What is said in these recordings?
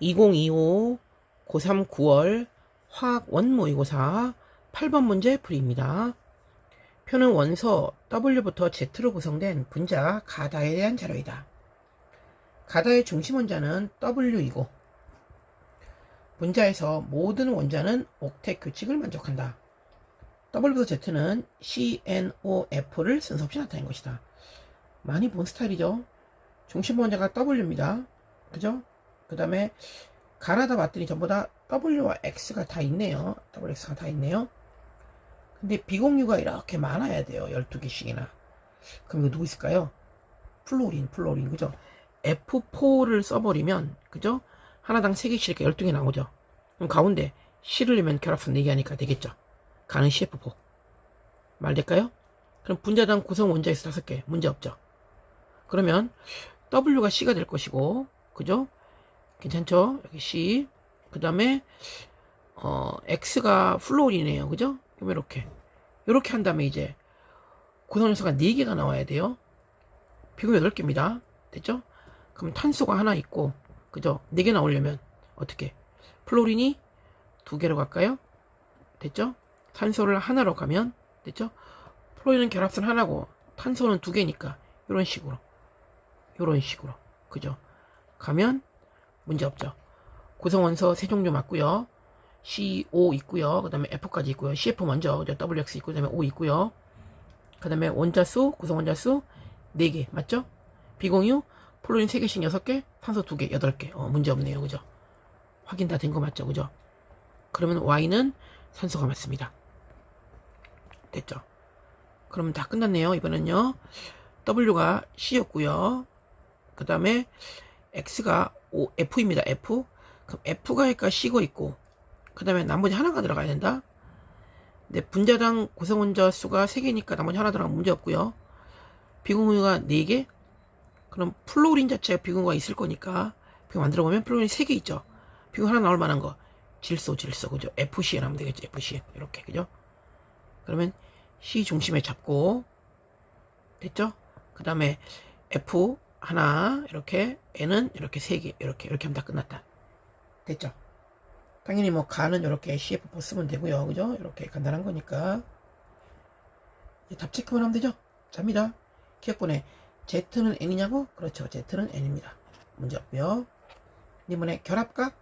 2025 고3 9월 화학 원모의고사 8번 문제 풀이입니다. 표는 원소 W부터 Z로 구성된 분자 가다에 대한 자료이다. 가다의 중심 원자는 W이고 분자에서 모든 원자는 옥텟 규칙을 만족한다. W부터 Z는 CNOF를 순서 없이 나타낸 것이다. 많이 본 스타일이죠. 중심 원자가 W입니다. 그죠? 그 다음에 가나다 봤더니 전부 다 W와 X가 다 있네요. WX가 다 있네요. 근데 비공유가 이렇게 많아야 돼요. 12개씩이나. 그럼 이거 누구 있을까요? 플로린, 플로린. 그죠? F4를 써버리면, 그죠? 하나당 3개씩 이렇게 12개 나오죠? 그럼 가운데 C를 넣으면 결합선 4개 하니까 되겠죠? 가는 CF4. 말 될까요? 그럼 분자당 구성 원자에서 5개. 문제 없죠? 그러면 W가 C가 될 것이고, 그죠? 괜찮죠? 여기 C. 그 다음에, 어, X가 플로린이에요. 그죠? 그럼 이렇게. 이렇게 한 다음에 이제, 구성요소가 4개가 나와야 돼요. 비금 8개입니다. 됐죠? 그럼 탄소가 하나 있고, 그죠? 4개 나오려면, 어떻게? 플로린이 2개로 갈까요? 됐죠? 탄소를 하나로 가면, 됐죠? 플로린은 결합선 하나고, 탄소는 2개니까, 이런 식으로. 이런 식으로. 그죠? 가면, 문제 없죠. 구성원소 세 종류 맞고요. CO 있고요. 그 다음에 F까지 있고요. CF 먼저? WX 있고 그 다음에 O 있고요. 그 다음에 원자수 구성원자수 4개 맞죠? 비공유 플로린 3개씩 6개 탄소 2개 8개 어, 문제 없네요. 그죠? 확인 다 된 거 맞죠? 그죠? 그러면 Y는 산소가 맞습니다. 됐죠? 그러면 다 끝났네요. 이번엔요. W가 C였고요. 그 다음에 X가 O, F입니다. F. 그럼 F가 있까 C가 있고, 그 다음에 나머지 하나가 들어가야 된다. 근데 분자당 구성원자 수가 3개니까 나머지 하나 들어가면 문제 없고요. 비공유가 4개? 그럼 플로린 자체가 비공유가 있을 거니까, 비공 만들어 보면 플로린이 3개 있죠. 비공 하나 나올 만한 거. 질소, 질소, 그죠? FCN 하면 되겠죠. FCN. 이렇게, 그죠? 그러면 C 중심에 잡고, 됐죠? 그 다음에 F 하나 이렇게 N은 이렇게 세 개 이렇게 이렇게 하면 다 끝났다. 됐죠? 당연히 뭐 가는 이렇게 CF4 쓰면 되고요. 그죠? 이렇게 간단한 거니까. 이제 답 체크만 하면 되죠? 잡니다. 기억번에 Z는 N이냐고? 그렇죠. Z는 N입니다. 문제 없고요. 이번에 결합각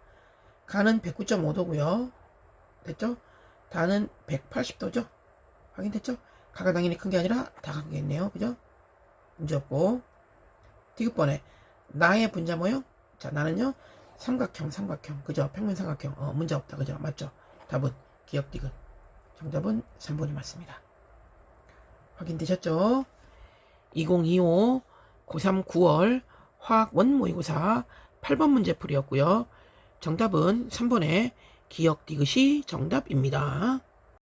가는 109.5도고요. 됐죠? 다는 180도죠? 확인됐죠? 가가 당연히 큰 게 아니라 다 가겠네요. 그죠? 문제 없고 디귿번에 나의 분자 모형? 자 나는요 삼각형 삼각형. 그죠? 평면 삼각형. 어 문제 없다. 그죠? 맞죠? 답은 기억 디귿. 정답은 3번이 맞습니다. 확인되셨죠? 2025 고3 9월 화학 원모의고사 8번 문제 풀이었고요. 정답은 3번의 기억 디귿이 정답입니다